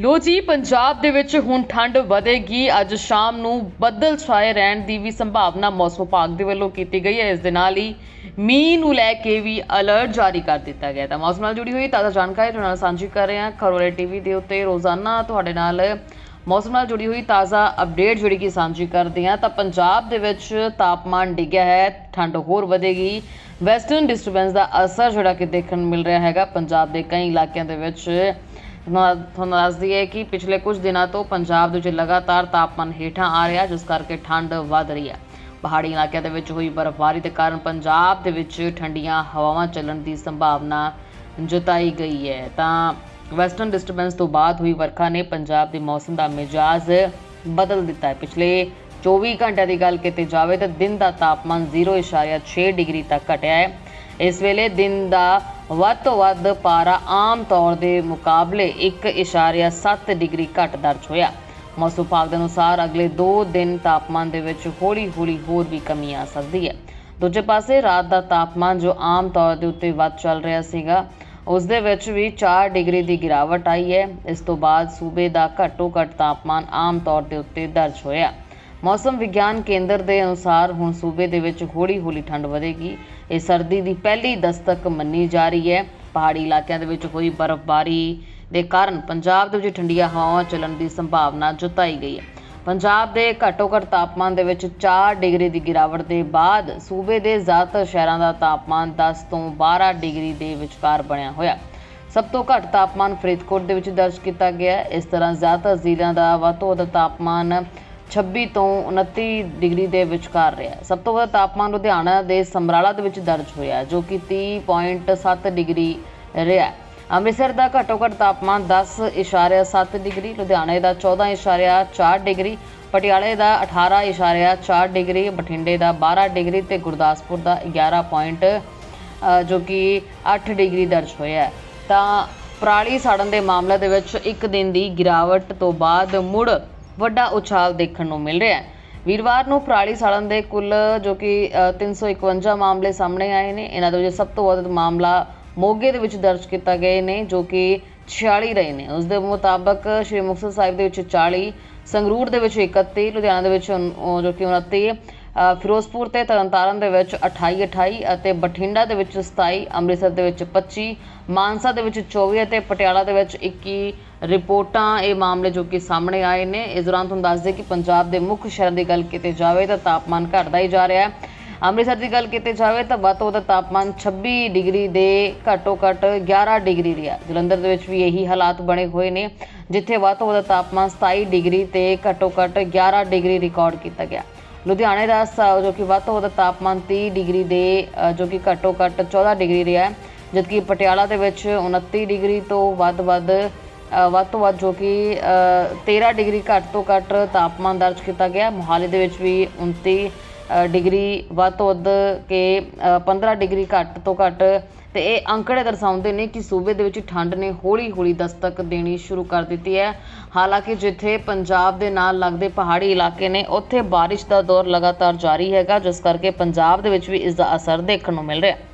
ਲੋ ਜੀ, ਪੰਜਾਬ ਦੇ ਵਿੱਚ ਹੁਣ ਠੰਡ ਵਧੇਗੀ। ਅੱਜ ਸ਼ਾਮ ਨੂੰ ਬੱਦਲ ਛਾਏ ਰਹਿਣ ਦੀ ਵੀ ਸੰਭਾਵਨਾ ਮੌਸਮ ਵਿਭਾਗ ਦੇ ਵੱਲੋਂ ਕੀਤੀ ਗਈ ਹੈ। ਇਸ ਦੇ ਨਾਲ ਹੀ ਮੀਂਹ ਨੂੰ ਲੈ ਕੇ ਵੀ ਅਲਰਟ ਜਾਰੀ ਕਰ ਦਿੱਤਾ ਗਿਆ ਤਾਂ ਮੌਸਮ ਨਾਲ ਜੁੜੀ ਹੋਈ ਤਾਜ਼ਾ ਜਾਣਕਾਰੀ ਤੁਹਾਡੇ ਨਾਲ ਸਾਂਝੀ ਕਰ ਰਹੇ ਹਾਂ। ਖਰੋਲੇ ਟੀਵੀ ਦੇ ਉੱਤੇ ਰੋਜ਼ਾਨਾ ਤੁਹਾਡੇ ਨਾਲ ਮੌਸਮ ਨਾਲ ਜੁੜੀ ਹੋਈ ਤਾਜ਼ਾ ਅਪਡੇਟ ਜਿਹੜੀ ਕਿ ਸਾਂਝੀ ਕਰਦੇ ਹਾਂ। ਤਾਂ ਪੰਜਾਬ ਦੇ ਵਿੱਚ ਤਾਪਮਾਨ ਡਿੱਗਿਆ ਹੈ, ਠੰਡ ਹੋਰ ਵਧੇਗੀ। ਵੈਸਟਰਨ ਡਿਸਟਰਬੈਂਸ ਦਾ ਅਸਰ ਜਿਹੜਾ ਕਿ ਦੇਖਣ ਨੂੰ ਮਿਲ ਰਿਹਾ ਹੈਗਾ। ਪੰਜਾਬ ਦੇ ਕਈ ਇਲਾਕਿਆਂ ਦੇ ਵਿੱਚ ਤੁਹਾਨੂੰ ਦੱਸਦੀ ਹੈ ਕਿ ਪਿਛਲੇ ਕੁਝ ਦਿਨਾਂ ਤੋਂ ਪੰਜਾਬ ਦੇ ਵਿੱਚ ਲਗਾਤਾਰ ਤਾਪਮਾਨ ਹੇਠਾਂ ਆ ਰਿਹਾ, ਜਿਸ ਕਰਕੇ ਠੰਡ ਵਧ ਰਹੀ ਹੈ। ਪਹਾੜੀ ਇਲਾਕਿਆਂ ਦੇ ਵਿੱਚ ਹੋਈ ਬਰਫ਼ਬਾਰੀ ਦੇ ਕਾਰਨ ਪੰਜਾਬ ਦੇ ਵਿੱਚ ਠੰਡੀਆਂ ਹਵਾਵਾਂ ਚੱਲਣ ਦੀ ਸੰਭਾਵਨਾ ਜਤਾਈ ਗਈ ਹੈ। ਤਾਂ ਵੈਸਟਰਨ ਡਿਸਟਰਬੈਂਸ ਤੋਂ ਬਾਅਦ ਹੋਈ ਵਰਖਾ ਨੇ ਪੰਜਾਬ ਦੇ ਮੌਸਮ ਦਾ ਮਿਜਾਜ਼ ਬਦਲ ਦਿੱਤਾ ਹੈ। ਪਿਛਲੇ 24 ਘੰਟਿਆਂ ਦੀ ਗੱਲ ਕੀਤੀ ਜਾਵੇ ਤਾਂ ਦਿਨ ਦਾ ਤਾਪਮਾਨ 0.6 ਡਿਗਰੀ ਤੱਕ ਘਟਿਆ ਹੈ। ਇਸ ਵੇਲੇ ਦਿਨ ਦਾ ਵੱਧ ਤੋਂ ਵੱਧ ਪਾਰਾ ਆਮ ਤੌਰ ਦੇ ਮੁਕਾਬਲੇ 1.7 ਡਿਗਰੀ ਘੱਟ ਦਰਜ ਹੋਇਆ। ਮੌਸਮ ਵਿਭਾਗ ਦੇ ਅਨੁਸਾਰ ਅਗਲੇ 2 ਦਿਨ ਤਾਪਮਾਨ ਦੇ ਵਿੱਚ ਹੌਲੀ-ਹੌਲੀ ਹੋਰ ਵੀ ਕਮੀ ਆ ਸਕਦੀ ਹੈ। ਦੂਜੇ ਪਾਸੇ, ਰਾਤ ਦਾ ਤਾਪਮਾਨ ਜੋ ਆਮ ਤੌਰ ਦੇ ਉੱਤੇ ਵੱਧ ਚੱਲ ਰਿਹਾ ਸੀਗਾ, ਉਸ ਦੇ ਵਿੱਚ ਵੀ 4 ਡਿਗਰੀ ਦੀ ਗਿਰਾਵਟ ਆਈ ਹੈ। ਇਸ ਤੋਂ ਬਾਅਦ ਸੂਬੇ ਦਾ ਘੱਟੋ ਘੱਟ ਤਾਪਮਾਨ ਆਮ ਤੌਰ ਦੇ ਉੱਤੇ ਦਰਜ ਹੋਇਆ। ਮੌਸਮ ਵਿਗਿਆਨ ਕੇਂਦਰ ਦੇ ਅਨੁਸਾਰ ਹੁਣ ਸੂਬੇ ਦੇ ਵਿੱਚ ਹੌਲੀ-ਹੌਲੀ ਠੰਡ ਵਧੇਗੀ। ਇਹ ਸਰਦੀ ਦੀ ਪਹਿਲੀ ਦਸਤਕ ਮੰਨੀ ਜਾ ਰਹੀ ਹੈ। ਪਹਾੜੀ ਇਲਾਕਿਆਂ ਦੇ ਵਿੱਚ ਹੋਈ ਬਰਫ਼ਬਾਰੀ ਦੇ ਕਾਰਨ ਪੰਜਾਬ ਦੇ ਵਿੱਚ ਠੰਡੀਆਂ ਹਵਾਵਾਂ ਚੱਲਣ ਦੀ ਸੰਭਾਵਨਾ ਜਤਾਈ ਗਈ ਹੈ। ਪੰਜਾਬ ਦੇ ਘੱਟੋ ਘੱਟ ਤਾਪਮਾਨ ਦੇ ਵਿੱਚ 4 ਡਿਗਰੀ ਦੀ ਗਿਰਾਵਟ ਦੇ ਬਾਅਦ ਸੂਬੇ ਦੇ ਜ਼ਿਆਦਾਤਰ ਸ਼ਹਿਰਾਂ ਦਾ ਤਾਪਮਾਨ 10 ਤੋਂ 12 ਡਿਗਰੀ ਦੇ ਵਿਚਕਾਰ ਬਣਿਆ ਹੋਇਆ। ਸਭ ਤੋਂ ਘੱਟ ਤਾਪਮਾਨ ਫਰੀਦਕੋਟ ਦੇ ਵਿੱਚ ਦਰਜ ਕੀਤਾ ਗਿਆ ਇਸ ਤਰ੍ਹਾਂ ਜ਼ਿਆਦਾਤਰ ਜ਼ਿਲ੍ਹਿਆਂ ਦਾ ਵੱਧ ਤੋਂ ਵੱਧ ਤਾਪਮਾਨ 26 ਤੋਂ 29 ਡਿਗਰੀ ਦੇ ਵਿਚਕਾਰ ਰਿਹਾ ਸਭ ਤੋਂ ਵੱਧ ਤਾਪਮਾਨ ਲੁਧਿਆਣਾ ਦੇ ਸਮਰਾਲਾ ਦੇ ਵਿੱਚ ਦਰਜ ਹੋਇਆ ਜੋ ਕਿ 30.7 ਡਿਗਰੀ ਰਿਹਾ ਅੰਮ੍ਰਿਤਸਰ ਦਾ ਘੱਟੋ ਘੱਟ ਤਾਪਮਾਨ 10.7 ਡਿਗਰੀ, ਲੁਧਿਆਣੇ ਦਾ 14.4 ਡਿਗਰੀ, ਪਟਿਆਲੇ ਦਾ 18.4 ਡਿਗਰੀ, ਬਠਿੰਡੇ ਦਾ 12 ਡਿਗਰੀ ਤੇ ਗੁਰਦਾਸਪੁਰ ਦਾ 11 ਪੁਆਇੰਟ ਜੋ ਕਿ 8 ਡਿਗਰੀ ਦਰਜ ਹੋਇਆ ਤਾਂ ਪਰਾਲੀ ਸਾੜਨ ਦੇ ਮਾਮਲੇ ਦੇ ਵਿੱਚ ਇੱਕ ਦਿਨ ਦੀ ਗਿਰਾਵਟ ਤੋਂ ਬਾਅਦ ਮੁੜ ਵੱਡਾ ਉਛਾਲ ਦੇਖਣ ਨੂੰ ਮਿਲ ਰਿਹਾ ਹੈ। ਵੀਰਵਾਰ ਨੂੰ ਪਰਾਲੀ ਸਾੜਨ ਦੇ ਕੁੱਲ ਜੋ ਕਿ ਅ, 351 ਮਾਮਲੇ ਸਾਹਮਣੇ ਆਏ ਨੇ। ਇਹਨਾਂ ਦੇ ਵਿੱਚ ਸਭ ਤੋਂ ਵੱਧ ਮਾਮਲਾ ਮੋਗੇ ਦੇ ਵਿੱਚ ਦਰਜ ਕੀਤਾ ਗਏ ਨੇ ਜੋ ਕਿ 46 ਰਹੇ ਨੇ। ਉਸ ਦੇ ਮੁਤਾਬਕ ਸ਼੍ਰੀ ਮੁਕਤਸਰ ਸਾਹਿਬ ਦੇ ਵਿੱਚ 40 ਸੰਗਰੂਰ ਦੇ ਵਿੱਚ 31 ਲੁਧਿਆਣਾ ਦੇ ਵਿੱਚ ਉਨ- ਜੋ ਕਿ 29 ਫਿਰੋਜ਼ਪੁਰ ਤੇ ਤਰਨਤਾਰਨ ਦੇ ਵਿੱਚ 28 28 ਅਤੇ ਬਠਿੰਡਾ ਦੇ ਵਿੱਚ 27 ਅੰਮ੍ਰਿਤਸਰ ਦੇ ਵਿੱਚ 25 ਮਾਨਸਾ ਦੇ ਵਿੱਚ 24 ਅਤੇ ਪਟਿਆਲਾ ਦੇ ਵਿੱਚ 21 ਰਿਪੋਰਟਾਂ ਇਹ ਮਾਮਲੇ ਜੋ ਕਿ ਸਾਹਮਣੇ ਆਏ ਨੇ। ਇਸ ਦੌਰਾਨ ਤੁਹਾਨੂੰ ਦੱਸ ਦੇ ਕਿ ਪੰਜਾਬ ਦੇ ਮੁੱਖ ਸ਼ਹਿਰਾਂ ਦੀ ਗੱਲ ਕੀਤੀ ਜਾਵੇ ਤਾਂ ਤਾਪਮਾਨ ਘਟਦਾ ਹੀ ਜਾ ਰਿਹਾ ਹੈ। ਅੰਮ੍ਰਿਤਸਰ ਦੀ ਗੱਲ ਕੀਤੀ ਜਾਵੇ ਤਾਂ ਵੱਧ ਤੋਂ ਵੱਧ ਤਾਪਮਾਨ 26 ਡਿਗਰੀ ਦੇ ਘੱਟੋ ਘੱਟ 11 ਡਿਗਰੀ ਰਿਹਾ। ਜਲੰਧਰ ਦੇ ਵਿੱਚ ਵੀ ਇਹੀ ਹਾਲਾਤ ਬਣੇ ਹੋਏ ਨੇ, ਜਿੱਥੇ ਵੱਧ ਤੋਂ ਵੱਧ ਤਾਪਮਾਨ 27 ਡਿਗਰੀ ਤੇ ਘੱਟੋ ਘੱਟ 11 ਡਿਗਰੀ ਰਿਕਾਰਡ ਕੀਤਾ ਗਿਆ। ਲੁਧਿਆਣੇ ਦਾ ਸ- ਜੋ ਕਿ ਵੱਧ ਤੋਂ ਵੱਧ ਤਾਪਮਾਨ 30 ਡਿਗਰੀ ਦੇ ਅ, ਜੋ ਕਿ ਘੱਟੋ ਘੱਟ 14 ਡਿਗਰੀ ਰਿਹਾ ਹੈ। ਜਦਕਿ ਪਟਿਆਲਾ ਦੇ ਵਿੱਚ 29 ਡਿਗਰੀ ਤੋਂ ਵੱਧ ਵੱਧ ਅ, ਵੱਧ ਤੋਂ ਵੱਧ ਜੋ ਕਿ ਅ, 13 ਡਿਗਰੀ ਘੱਟ ਤੋਂ ਘੱਟ ਤਾਪਮਾਨ ਦਰਜ ਕੀਤਾ ਗਿਆ ਮੋਹਾਲੀ ਦੇ ਵਿੱਚ ਵੀ 29 ਡਿਗਰੀ ਵੱਧ ਤੋਂ ਵੱਧ ਕੇ ਅ, 15 ਡਿਗਰੀ ਘੱਟ ਤੋਂ ਘੱਟ। ਤੇ ਇਹ ਅੰਕੜੇ ਦਰਸਾਉਂਦੇ ਨੇ ਕਿ ਸੂਬੇ ਦੇ ਵਿੱਚ ਠੰਡ ਨੇ ਹੌਲੀ-ਹੌਲੀ ਦਸਤਕ ਦੇਣੀ ਸ਼ੁਰੂ ਕਰ ਦਿੱਤੀ ਹੈ। ਹਾਲਾਂਕਿ ਜਿੱਥੇ ਪੰਜਾਬ ਦੇ ਨਾਲ ਲੱਗਦੇ ਪਹਾੜੀ ਇਲਾਕੇ ਨੇ ਉੱਥੇ ਬਾਰਿਸ਼ ਦਾ ਦੌਰ ਲਗਾਤਾਰ ਜਾਰੀ ਹੈਗਾ ਜਿਸ ਕਰਕੇ ਪੰਜਾਬ ਦੇ ਵਿੱਚ ਵੀ ਇਸ ਦਾ ਅਸਰ ਦੇਖਣ ਨੂੰ ਮਿਲ ਰਿਹਾ। ਹੈ